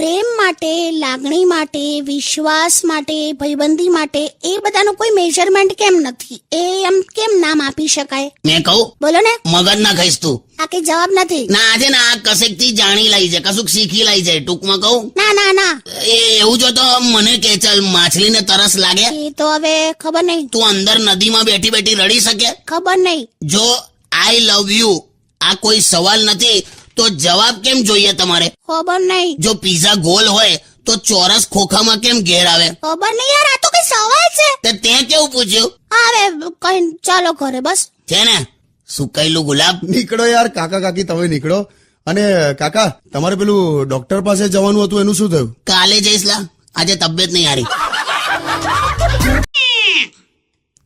પ્રેમ માટે લાગણી માટે વિશ્વાસ માટે ભાઈબંધી માટે એ બધાનું કોઈ મેજરમેન્ટ કેમ નથી? એ એમ કેમ નામ આપી શકાય? મેં કહું બોલો ને. મગજ ના ખાઈશ તું. આ કે જવાબ નથી. ના આજે ના આ કશેકથી જાણી લઈ છે કશુંક શીખી લઈ છે ટૂંકમાં કહું. ના ના ના. એ એવું જો તો મને કે ચાલ માછલીને તરસ લાગે? એ તો હવે ખબર નહીં. તું અંદર નદીમાં બેઠી બેઠી રડી શકે? ખબર નહીં. જો આઈ લવ યુ આ કોઈ સવાલ નથી તો જવાબ કેમ જોઈએ તમારે? ખબર નહીં. જો પીઝા ગોલ હોય તો ચોરસ ખોખામાં કેમ ઘેર આવે? ખબર નહીં યાર આ તો કઈ સવાલ છે. તે તે કેવું પૂછ્યું? આવે કઈ ચાલો ઘરે બસ. છે ને? સુકાયેલું ગુલાબ? નીકળો યાર કાકા કાકી તમે નીકળો. અને કાકા તમારે પેલું ડોક્ટર પાસે જવાનું હતું એનું શું થયું? કાલે જઈશ લા. આજે તબિયત નહીં હારી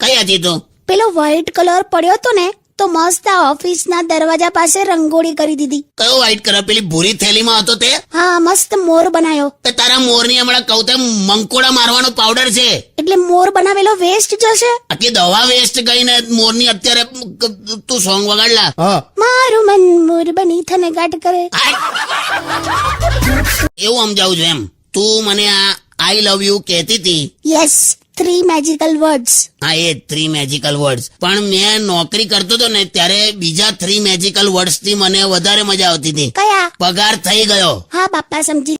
કઈ હતી તું? પેલો વ્હાઈટ કલર પડ્યો હતો ને તો મસ્ત આ ઓફિસના દરવાજા પાસે રંગોળી કરી દીધી. કયો વ્હાઈટ કલર પેલી ભૂરી થેલીમાં હતો તે? હા મસ્ત મોર બનાવ્યો તે તારા મોરની હમણાં કહું તેમ મંકોડા મારવાનો પાવડર છે. એટલે મોર બનાવેલો વેસ્ટ જશે આટલી દવા વેસ્ટ ગઈને મોરની અત્યારે તું સોંગ વગાડલા. મારું મન મોર બની થને ગાટ કરે એવું સમજાવું છું એમ. તું મને આ આઈ લવ યુ કહેતી હતી. યસ થ્રી મેજિકલ વર્ડ્સ હા એ થ્રી મેજિકલ વર્ડ્સ પણ મેં નોકરી કરતો હતો ને ત્યારે બીજા થ્રી મેજિકલ વર્ડ્સથી મને વધારે મજા આવતી હતી. કયા? પગાર થઈ ગયો. હા બાપા સમજી